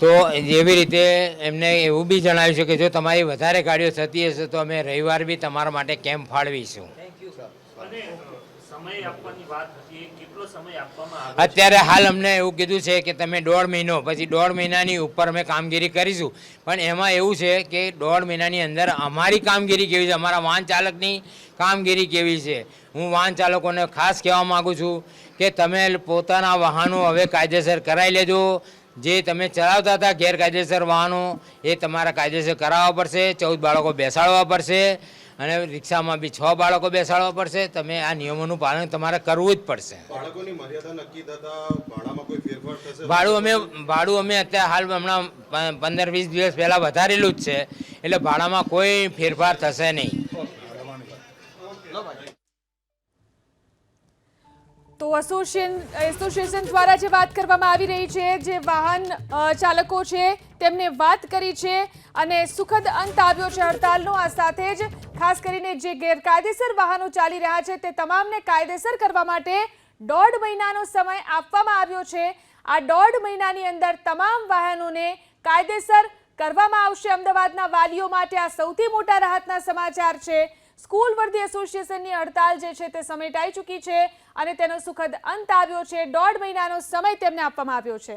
તો એવી રીતે એમને એવું બી જણાવ્યું છે કે જો તમારી વધારે ગાડીઓ થતી હશે તો અમે રવિવાર બી તમારા માટે કેમ્પ ફાળવીશું. અત્યારે હાલ અમને એવું કીધું છે કે તમે દોઢ મહિનો પછી દોઢ મહિનાની ઉપર અમે કામગીરી કરીશું. પણ એમાં એવું છે કે દોઢ મહિનાની અંદર અમારી કામગીરી કેવી છે? અમારા વાહન ચાલકની કામગીરી કેવી છે? હું વાહન ચાલકોને ખાસ કહેવા માગું છું કે તમે પોતાના વાહનો હવે કાયદેસર કરાવી લેજો. જે તમે ચલાવતા હતા ગેરકાયદેસર વાહનો એ તમારા કાયદેસર કરાવવા પડશે ચૌદ બાળકો બેસાડવા પડશે અને રિક્ષામાં બી છ બાળકો બેસાડવા પડશે. તમે આ નિયમોનું પાલન તમારે કરવું જ પડશે. ભાડું અમે ભાડું અમે અત્યારે હાલ હમણાં પંદર વીસ દિવસ પહેલાં વધારેલું જ છે. એટલે ભાડામાં કોઈ ફેરફાર થશે નહીં. તો એસોસિએશન એસોસિએશન દ્વારા જે વાત કરવામાં આવી રહી છે, જે વાહન ચાલકો છે, તેમને વાત કરી છે અને સુખદ અંત આવ્યો છે હડતાલનો. આ સાથે જ ખાસ કરીને જે ગેરકાયદેસર વાહનો ચાલી રહ્યા છે, તે તમામને કાયદેસર કરવા માટે દોઢ મહિનાનો સમય આપવામાં આવ્યો છે. આ દોઢ મહિનાની અંદર તમામ વાહનોને કાયદેસર કરવામાં આવશે. અમદાવાદના વાલીઓ માટે આ સૌથી મોટા રાહતના સમાચાર છે. સ્કૂલ વર્ધી એસોસિએશનની હડતાલ જે છે તે સમેટાઈ ચૂકી છે અને તેનો સુખદ અંત આવ્યો છે. દોઢ મહિનાનો સમય તેમને આપવામાં આવ્યો છે.